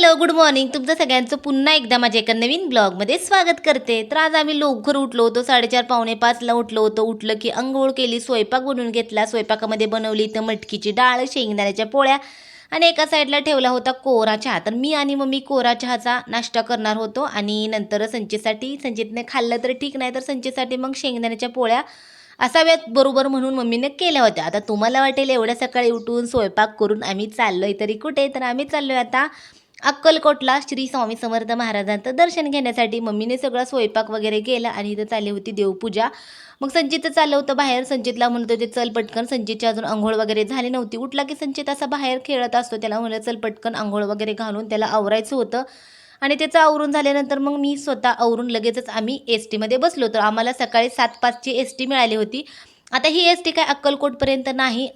Hello good morning. तुमचं सगळ्यांचं पुन्हा एकदा माझ्या एका नवीन ब्लॉगमध्ये स्वागत करते. तर आज आम्ही लवकर उठलो होतो साडेचार पावणे पाचला उठलो होतो. उठलं की अंघोळ केली स्वयंपाक बनवून घेतला. स्वयंपाकामध्ये बनवली तर मटकीची डाळ शेंगदाण्याच्या पोळ्या आणि एका साईडला ठेवला होता कोरा चहा. तर मी आणि मम्मी कोरा चहाचा नाश्ता करणार होतो आणि नंतर संचितसाठी संचितने खाल्लं तर ठीक नाही तर संचितसाठी मग शेंगदाण्याच्या पोळ्या असाव्यात बरोबर म्हणून मम्मीने केल्या होत्या. आता तुम्हाला वाटेल एवढ्या सकाळी उठून स्वयंपाक करून आम्ही चाललो आहे तरी कुठे? तर आम्ही चाललो आहे आता अक्कलकोटला श्री स्वामी समर्थ महाराजांचं दर्शन घेण्यासाठी मम्मीने सगळा स्वयंपाक वगैरे केला आणि इथं चालली होती देवपूजा. मग संचितचं चाललं होतं बाहेर. संचितला म्हणत होते चल पटकन संचितची अजून आंघोळ वगैरे झाली नव्हती. उठला की संचित असा बाहेर खेळत असतो. त्याला म्हणलं चल पटकन आंघोळ वगैरे घालून त्याला आवरायचं होतं. आणि त्याचं आवरून झाल्यानंतर मग मी स्वतः आवरून लगेचच आम्ही एस टीमध्ये बसलो तर आम्हाला सकाळी सात पाचची एस टी मिळाली होती. आता ही एस टी काय अक्कलकोटपर्यंत नाही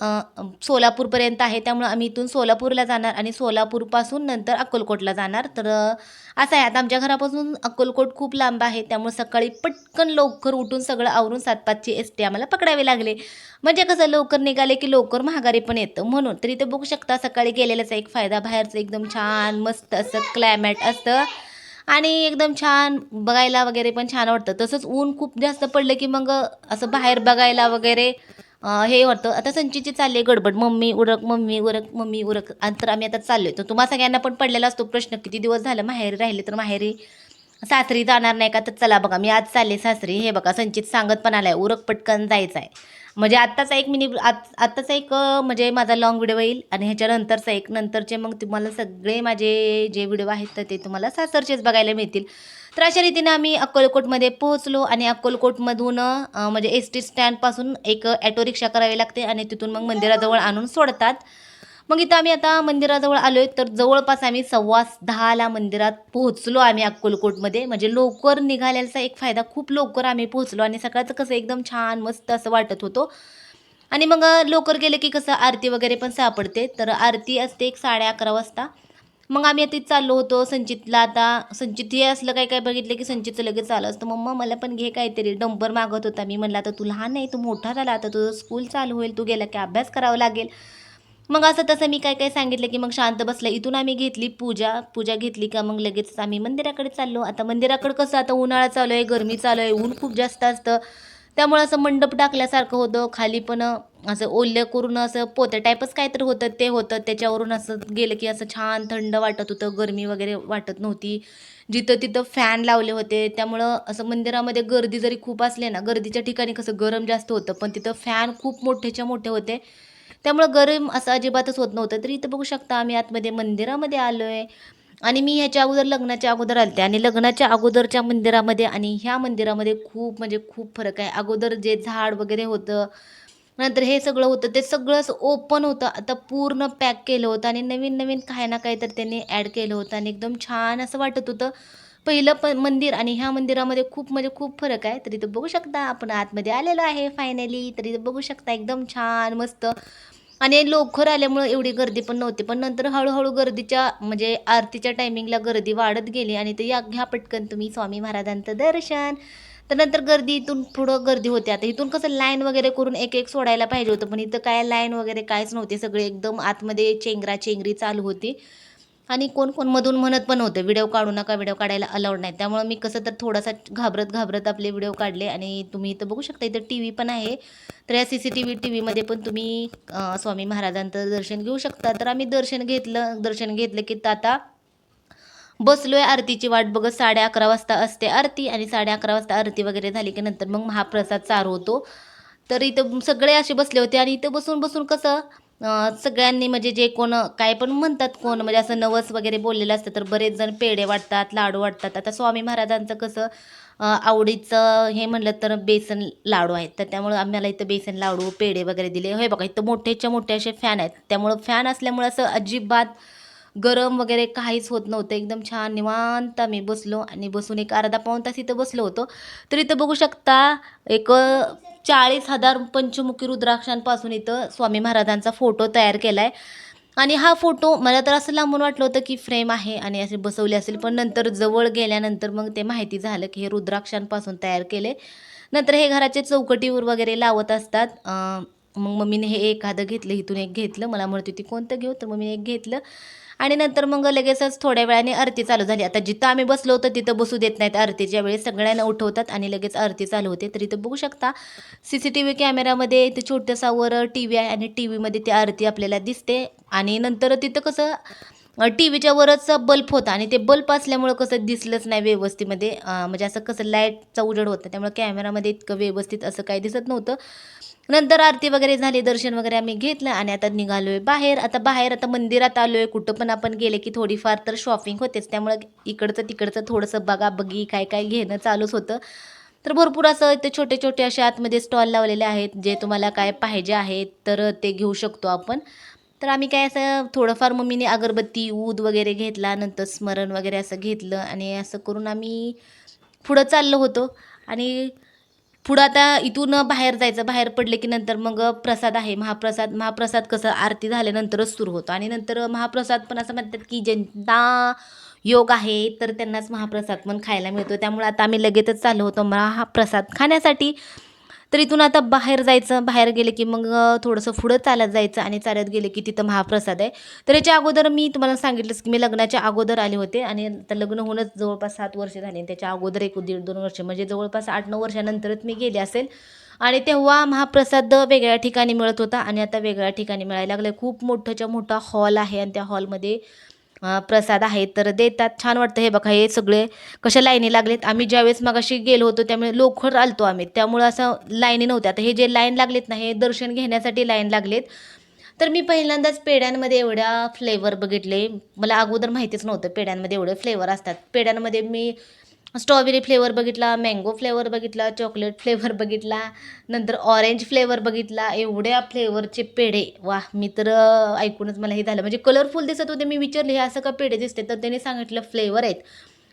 सोलापूरपर्यंत आहे. त्यामुळं आम्ही इथून सोलापूरला जाणार आणि सोलापूरपासून नंतर अक्कलकोटला जाणार. तर असं आहे. आता आमच्या घरापासून अक्कलकोट खूप लांब आहे. त्यामुळे सकाळी पटकन लवकर उठून सगळं आवरून सात पाचची एस टी आम्हाला पकडावी लागले. म्हणजे कसं लवकर निघाले की लवकर महागारी पण येतं. म्हणून तरी ते बघू शकता सकाळी गेलेल्याचा एक फायदा बाहेरचं एकदम छान मस्त असं क्लायमॅट असतं. आणि एकदम छान बघायला वगैरे पण छान वाटतं. तसंच ऊन खूप जास्त पडलं की मग असं बाहेर बघायला वगैरे हे होतं आता संचीची चालली आहे गडबड. मम्मी उरक मम्मी उरक मम्मी उरक. आणि तर आम्ही आता चाललोय. तर तुम्हा सगळ्यांना पण पडलेला असतो प्रश्न किती दिवस झालं माहेरी राहिले तर माहेरी सासरी जाणार नाही का? तर चला बघा मी आज चालले सासरी. हे बघा संचित सांगत पण आलाय उरक पटकन जायचं आहे म्हणजे आत्ताचा एक मिनी आत आत्ताचा एक म्हणजे माझा लॉंग व्हिडिओ येईल आणि ह्याच्यानंतरचा एक नंतरचे मग तुम्हाला सगळे माझे जे व्हिडिओ आहेत तर ते तुम्हाला सासरचेच बघायला मिळतील. तर अशा रीतीने आम्ही अक्कलकोटमध्ये पोहोचलो आणि अक्कलकोटमधून म्हणजे एस टी स्टँडपासून एक ॲटो रिक्षा करावी लागते आणि तिथून मग मंदिराजवळ आणून सोडतात. मग इथं आम्ही आता मंदिराजवळ आलो आहे तर जवळपास आम्ही सव्वा दहाला मंदिरात पोहोचलो आम्ही अक्कलकोटमध्ये. म्हणजे लवकर निघाल्याचा एक फायदा खूप लवकर आम्ही पोहोचलो आणि सकाळचं कसं एकदम छान मस्त असं वाटत होतो. आणि मग लवकर गेलं की कसं आरती वगैरे पण सापडते. तर आरती असते एक साडे अकरा वाजता. मग आम्ही आता चाललो होतो संचितला आता संचित हे असलं काय काय बघितलं की संचितचं लगेच चालू असतं. मम्मा मला पण घे काहीतरी. डंपर मागत होता मी. म्हणलं आता तू लहान नाही तू मोठा झाला आता तुझं स्कूल चालू होईल तू गेला की अभ्यास करावा लागेल. मग असं तसं मी काय काय सांगितलं की मग शांत बसलं. इथून आम्ही घेतली पूजा. पूजा घेतली का मग लगेच आम्ही मंदिराकडे चाललो. आता मंदिराकडे कसं आता उन्हाळा चालू आहे गरमी चालू आहे ऊन खूप जास्त असतं. त्यामुळे असं मंडप टाकल्यासारखं होतं. खाली पण असं ओल्लं करून असं पोत्या टाईपच काहीतरी होतं. ते होतं. त्याच्यावरून असं गेलं की असं छान थंड वाटत होतं. गरमी वगैरे वाटत नव्हती. जिथं तिथं फॅन लावले होते. त्यामुळं असं मंदिरामध्ये गर्दी जरी खूप असली ना गर्दीच्या ठिकाणी कसं गरम जास्त होतं. पण तिथं फॅन खूप मोठेच्या मोठे होते. त्यामुळं गरम असं अजिबातच होत नव्हतं. तरी इथं बघू शकता आम्ही आतमध्ये मंदिरामध्ये आलो आहे आणि मी ह्याच्या अगोदर लग्नाच्या अगोदर आलते. आणि लग्नाच्या अगोदरच्या मंदिरामध्ये आणि ह्या मंदिरामध्ये खूप म्हणजे खूप फरक आहे. अगोदर जे झाड वगैरे होतं नंतर हे सगळं होतं ते सगळंच ओपन होतं. आता पूर्ण पॅक केलं होतं आणि नवीन नवीन काही ना काही तर त्यांनी ॲड केलं होतं. आणि एकदम छान असं वाटत होतं. पहिलं प मंदिर आणि ह्या मंदिरामध्ये खूप म्हणजे खूप फरक आहे. तर इथं बघू शकता आपण आतमध्ये आलेलो आहे फायनली तर इथं बघू शकता एकदम छान मस्त. आणि लवकर आल्यामुळं एवढी गर्दी पण नव्हती. पण नंतर हळूहळू गर्दीच्या म्हणजे आरतीच्या टायमिंगला गर्दी वाढत गेली आणि ते या घ्या पटकन तुम्ही स्वामी महाराजांचं दर्शन. तर नंतर गर्दी इथून पुढं गर्दी होते. आता इथून कसं लाईन वगैरे करून एक एक सोडायला पाहिजे होतं. पण इथं काय लाईन वगैरे काहीच नव्हते. सगळे एकदम आतमध्ये चेंगरा चेंगरी चालू होती. आणि कोण कोण मधून म्हणत पण होतं व्हिडिओ काढू नका व्हिडिओ काढायला अलाउड नाही. त्यामुळं मी कसं तर थोडासा घाबरत घाबरत आपले व्हिडिओ काढले आणि तुम्ही इथं बघू शकता इथं टी व्ही पण आहे. तर या C C T V T व्हीमध्ये पण तुम्ही स्वामी महाराजांचं दर्शन घेऊ शकता. तर आम्ही दर्शन घेतलं दर्शन घेतलं की आता बसलोय आरतीची वाट बघत साडे अकरा वाजता असते आरती आणि साडे अकरा वाजता आरती वगैरे झाली की नंतर मग महाप्रसाद चार होतो. तर इथं सगळे असे बसले होते आणि इथं बसून बसून कसं सगळ्यांनी म्हणजे जे कोण काय पण म्हणतात कोण म्हणजे असं नवस वगैरे बोललेलं असतं तर बरेच जण पेढे वाटतात लाडू वाटतात. आता स्वामी महाराजांचं कसं आवडीचं हे म्हणलं तर बेसन लाडू आहेत. तर त्यामुळं आम्हाला इथं बेसन लाडू पेढे वगैरे दिले. हे बघा इथं मोठेच्या मोठे असे फॅन आहेत. त्यामुळं फॅन असल्यामुळं असं अजिबात गरम वगैरे काहीच होत नव्हतं. एकदम छान निवांत आम्ही बसलो आणि बसून एक अर्धा पाऊण तास इथं बसलो होतो. तर इथं बघू शकता एक चाळीस हजार पंचमुखी रुद्राक्षांपासून इथं स्वामी महाराजांचा फोटो तयार केला आहे आणि हा फोटो मला तर असं लांबून वाटलं होतं की फ्रेम आहे आणि असे बसवले असेल पण नंतर जवळ गेल्यानंतर मग ते माहिती झालं की हे रुद्राक्षांपासून तयार केले. नंतर हे घराचे चौकटीवर वगैरे लावत असतात. मग मम्मीने हे एखादं घेतलं इथून एक घेतलं. मला म्हणत होती कोणतं घेऊ? तर मम्मीने एक घेतलं. आणि नंतर मग लगेचच थोड्या वेळाने आरती चालू झाली. आता जिथं आम्ही बसलो होतो तिथं बसू देत नाहीत आरतीच्या वेळेस सगळ्यांना उठवतात आणि लगेच आरती चालू होते तर इथं बघू शकता सी सी टी व्ही कॅमेरामध्ये इथं छोटंसावर टी व्ही आहे आणि टी व्हीमध्ये ती आरती आपल्याला दिसते. आणि नंतर तिथं कसं टी व्हीच्या वरच बल्ब होता आणि ते बल्ब असल्यामुळं कसं दिसलंच नाही व्यवस्थितमध्ये. म्हणजे असं कसं लाईटचा उजेड होता त्यामुळे कॅमेरामध्ये इतकं व्यवस्थित असं काही दिसत नव्हतं. नंतर आरती वगैरे झाली दर्शन वगैरे आम्ही घेतलं आणि आता निघालो आहे बाहेर. आता बाहेर आता मंदिरात आलो आहे कुठं पण आपण गेले की थोडीफार तर शॉपिंग होतेच. त्यामुळं इकडचं तिकडचं थोडंसं बघा बघी काय काय घेणं चालूच होतं. तर भरपूर असं इथे छोटे छोटे असे आतमध्ये स्टॉल लावलेले आहेत जे तुम्हाला काय पाहिजे आहेत तर ते घेऊ शकतो आपण. तर आम्ही काय असं थोडंफार मम्मीने अगरबत्ती ऊद वगैरे घेतला नंतर स्मरण वगैरे असं घेतलं आणि असं करून आम्ही पुढं चाललो होतो. आणि पुढं आता इथून बाहेर जायचं बाहेर पडले की नंतर मग प्रसाद आहे. महाप्रसाद महाप्रसाद कसं आरती झाल्यानंतरच सुरू होतो. आणि नंतर महाप्रसाद पण असं म्हणतात की ज्यांना योग आहे तर त्यांनाच महाप्रसाद पण खायला मिळतो. त्यामुळे आता आम्ही लगेचच चाललो होतो. महाप्रसाद खाण्यासाठी तर इथून आता बाहेर जायचं बाहेर गेले की मग थोडंसं पुढं चालत जायचं आणि चालत गेले की तिथं महाप्रसाद आहे. तर याच्या अगोदर मी तुम्हाला सांगितलंच की मी लग्नाच्या अगोदर आले होते आणि आता लग्न होऊनच जवळपास सात वर्ष झाली आणि त्याच्या अगोदर एक दीड दोन वर्ष म्हणजे जवळपास आठ नऊ वर्षानंतरच मी गेले असेल. आणि तेव्हा महाप्रसाद वेगळ्या ठिकाणी मिळत होता आणि आता वेगळ्या ठिकाणी मिळायला लागलं खूप मोठंच्या मोठा हॉल आहे आणि त्या हॉलमध्ये प्रसाद आहे तर देतात. छान वाटतं. हे बघा हे सगळे कशा लाईनी लागलेत. आम्ही ज्यावेळेस मगाशी गेलो होतो त्यामुळे लोखर आलतो आम्ही. त्यामुळं असं लाईनी नव्हत्या. आता हे जे लाईन लागलेत ना हे दर्शन घेण्यासाठी लाईन लागलेत. तर मी पहिल्यांदाच पेड्यांमध्ये एवढ्या फ्लेवर बघितले. मला अगोदर माहितीच नव्हतं पेड्यांमध्ये एवढे फ्लेवर असतात. पेड्यांमध्ये मी स्ट्रॉबेरी फ्लेवर बघितला मँगो फ्लेवर बघितला चॉकलेट फ्लेवर बघितला नंतर ऑरेंज फ्लेवर बघितला एवढ्या फ्लेवरचे पेढे. वा मी तर ऐकूनच मला हे झालं. म्हणजे कलरफुल दिसत होते मी विचारले हे असं का पेढे दिसते? तर त्याने सांगितलं फ्लेवर आहेत.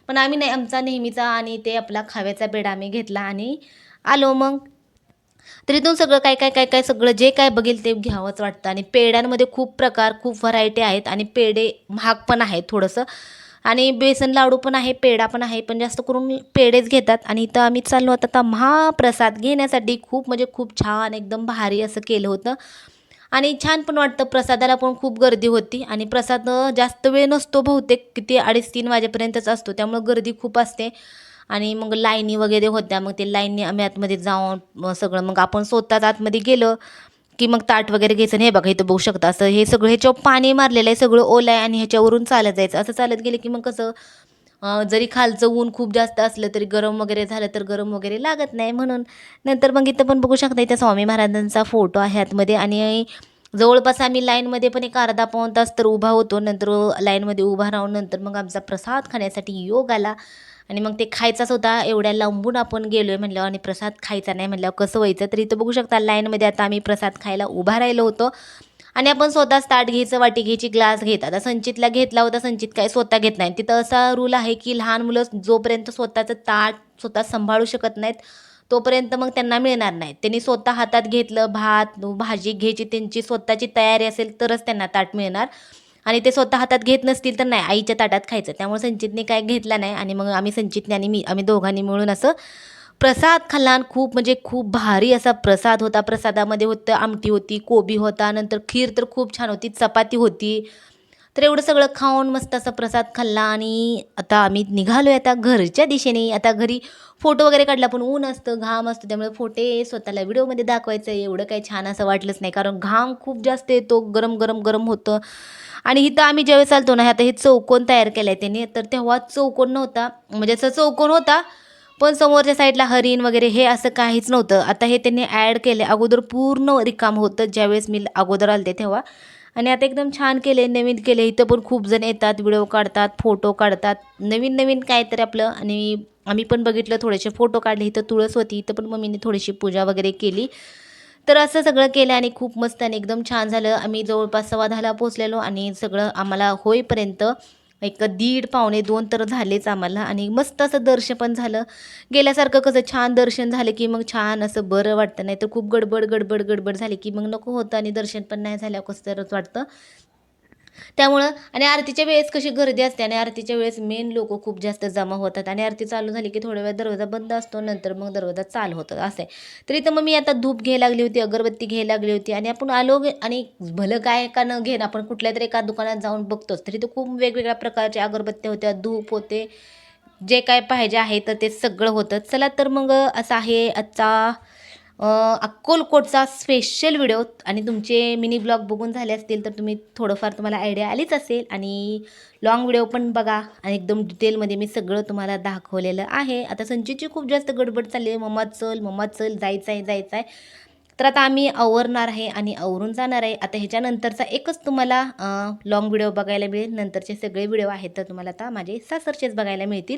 पण आम्ही नाही आमचा नेहमीचा आणि ते आपला खाव्याचा पेढा आम्ही घेतला आणि आलो मग. तर इथून सगळं काय काय काय काय सगळं जे काय बघेल ते घ्यावंच वाटतं. आणि पेड्यांमध्ये खूप प्रकार खूप व्हरायटी आहेत आणि पेढे महाग पण आहेत थोडंसं. आणि बेसन लाडू पण आहे पेढा पण आहे पण जास्त करून पेढेच घेतात. आणि इथं आम्ही चाललो आता आता महाप्रसाद घेण्यासाठी खूप म्हणजे खूप छान एकदम भारी असं केलं होतं. आणि छान पण वाटतं प्रसादाला पण खूप गर्दी होती. आणि प्रसाद जास्त वेळ नसतो बहुतेक किती अडीच तीन वाजेपर्यंतच असतो त्यामुळं गर्दी खूप असते. आणि मग लाईनी वगैरे होत्या मग ते लाईनी आम्ही आतमध्ये जाऊन सगळं मग आपण स्वतःच आतमध्ये गेलं. की मग ताट वगैरे घ्यायचं आणि हे बघा इथं बघू शकता असं हे सगळं ह्याच्यावर पाणी मारलेलं आहे सगळं ओलं आहे आणि ह्याच्यावरून चालत जायचं. असं चालत गेलं की मग कसं जरी खालचं ऊन खूप जास्त असलं तरी गरम वगैरे झालं तर गरम वगैरे लागत नाही म्हणून. नंतर मग इथं पण बघू शकता इथं स्वामी महाराजांचा फोटो आहे आतमध्ये आणि जवळपास आम्ही लाईनमध्ये पण एक अर्धा पाऊण तास तर उभा होतो नंतर लाईनमध्ये उभा राहून नंतर मग आमचा प्रसाद खाण्यासाठी योग आला. आणि मग ते खायचाच होता एवढ्या लांबून आपण गेलो आहे म्हणल्यावर आणि प्रसाद खायचा नाही म्हणल्यावर कसं व्हायचं? तर इथं बघू शकता लाईनमध्ये आता आम्ही प्रसाद खायला उभा राहिलो होतो. आणि आपण स्वतःच ताट घ्यायचं वाटी घ्यायची ग्लास घेत. आता संचितला घेतला होता संचित काय स्वतः घेत नाही. तिथं असा रूल आहे की लहान मुलं जोपर्यंत स्वतःचं ताट स्वतः सांभाळू शकत नाहीत तोपर्यंत मग त्यांना मिळणार नाही. त्यांनी स्वतः हातात घेतलं भात भाजी घ्यायची त्यांची स्वतःची तयारी असेल तरच त्यांना ताट मिळणार. आणि ते स्वतः हातात घेत नसतील तर नाही आईच्या ताटात खायचं. त्यामुळे संचितने काय घेतला नाही आणि मग आम्ही संचितने आणि मी आम्ही दोघांनी मिळून असं प्रसाद खाल्ला आणि खूप म्हणजे खूप भारी असा प्रसाद होता. प्रसादामध्ये होतं आमटी होती कोबी होता नंतर खीर तर खूप छान होती चपाती होती. तर एवढं सगळं खाऊन मस्त असा प्रसाद खाल्ला आणि आता आम्ही निघालोय आता घरच्या दिशेने. आता घरी फोटो वगैरे काढला पण ऊन असतं घाम असतं त्यामुळे फोटे स्वतःला व्हिडिओमध्ये दाखवायचं. एवढं काही छान असं वाटलंच नाही कारण घाम खूप जास्त येतो गरम गरम गरम होतं. आणि इथं आम्ही ज्यावेळेस आलतो ना आता हे चौकोन तयार केलं आहे त्याने. तर तेव्हा चौकोन नव्हता म्हणजे असं चौकोन होता पण समोरच्या साईडला हरिण वगैरे हे असं काहीच नव्हतं. आता हे त्यांनी ॲड केलं अगोदर पूर्ण रिकाम होतं ज्यावेळेस मी अगोदर आलते तेव्हा. आणि आता एकदम छान केले नवीन केले. इथं पण खूप जण येतात व्हिडिओ काढतात फोटो काढतात. नवीन नवीन काय तर आपलं. आणि आम्ही पण बघितलं थोडेसे फोटो काढले. इथं तुळस होती इथं पण मम्मीने थोडीशी पूजा वगैरे केली. तर असं सगळं केलं आणि खूप मस्त आणि एकदम छान झालं. आम्ही जवळपास सव्वा दहाला पोचलेलो आणि सगळं आम्हाला होईपर्यंत एक दीड पावणे दोन तर झालेच आम्हाला. आणि मस्त असं दर्शन पण झालं. गेल्यासारखं कसं छान दर्शन झालं की मग छान असं बरं वाटतं. नाही तर खूप गडबड गडबड गडबड झाली की मग नको होतं आणि दर्शन पण नाही झाल्यावर कसं तरच वाटतं. त्यामुळं आणि आरतीच्या वेळेस कशी गर्दी असते आणि आरतीच्या वेळेस मेन लोक खूप जास्त जमा होतात आणि आरती चालू झाली की थोड्या वेळ दरवाजा बंद असतो नंतर मग दरवाजा चालू होतं असं आहे. तरी तर मग मी आता धूप घ्यायला लागली होती अगरबत्ती घ्यायला लागली होती आणि आपण आलो आणि भलं काय का न घेणं आपण कुठल्या तरी एका दुकानात जाऊन बघतोच. तरी तर खूप वेगवेगळ्या प्रकारच्या अगरबत्त्या होत्या धूप होते जे काय पाहिजे आहे तर ते सगळं होतं. चला तर मग असं आहे आजचा अक्कोलकोटचा स्पेशल व्हिडिओ आणि तुमचे मिनी ब्लॉग बघून झाले असतील तर तुम्ही थोडंफार तुम्हाला आयडिया आलीच असेल. आणि लॉंग व्हिडिओ पण बघा आणि एकदम डिटेलमध्ये मी सगळं तुम्हाला दाखवलेलं आहे. आता संचितची खूप जास्त गडबड चालली आहे. मम्मा चल मम्मा चल जायचं आहे जायचं आहे तर आता आम्ही आवरणार आहे आणि आवरून जाणार आहे. आता ह्याच्यानंतरचा एकच तुम्हाला लॉंग व्हिडिओ बघायला मिळेल. नंतरचे सगळे व्हिडिओ आहेत तर तुम्हाला आता माझे सासरचेच बघायला मिळतील.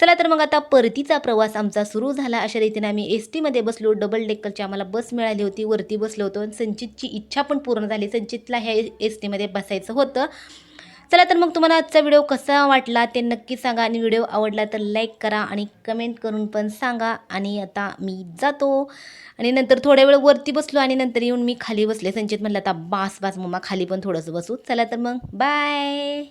चला तर मग आता परतीचा प्रवास आमचा सुरू झाला. अशा रीतीने आम्ही एस टीमध्ये बसलो. डबल डेकलची आम्हाला बस मिळाली होती. वरती बसलो होतो. आणि संचितची इच्छा पण पूर्ण झाली. संचितला ह्या एस टीमध्ये बसायचं होतं. चला तर मग तुम्हाला आजचा व्हिडिओ कसा वाटला ते नक्की सांगा आणि व्हिडिओ आवडला तर लाईक करा आणि कमेंट करून पण सांगा. आणि आता मी जातो. आणि नंतर थोड्या वेळ वरती बसलो आणि नंतर येऊन मी खाली बसले. संचित म्हणलं आता बास बास मम्मा खाली पण थोडंसं बसू. चला तर मग बाय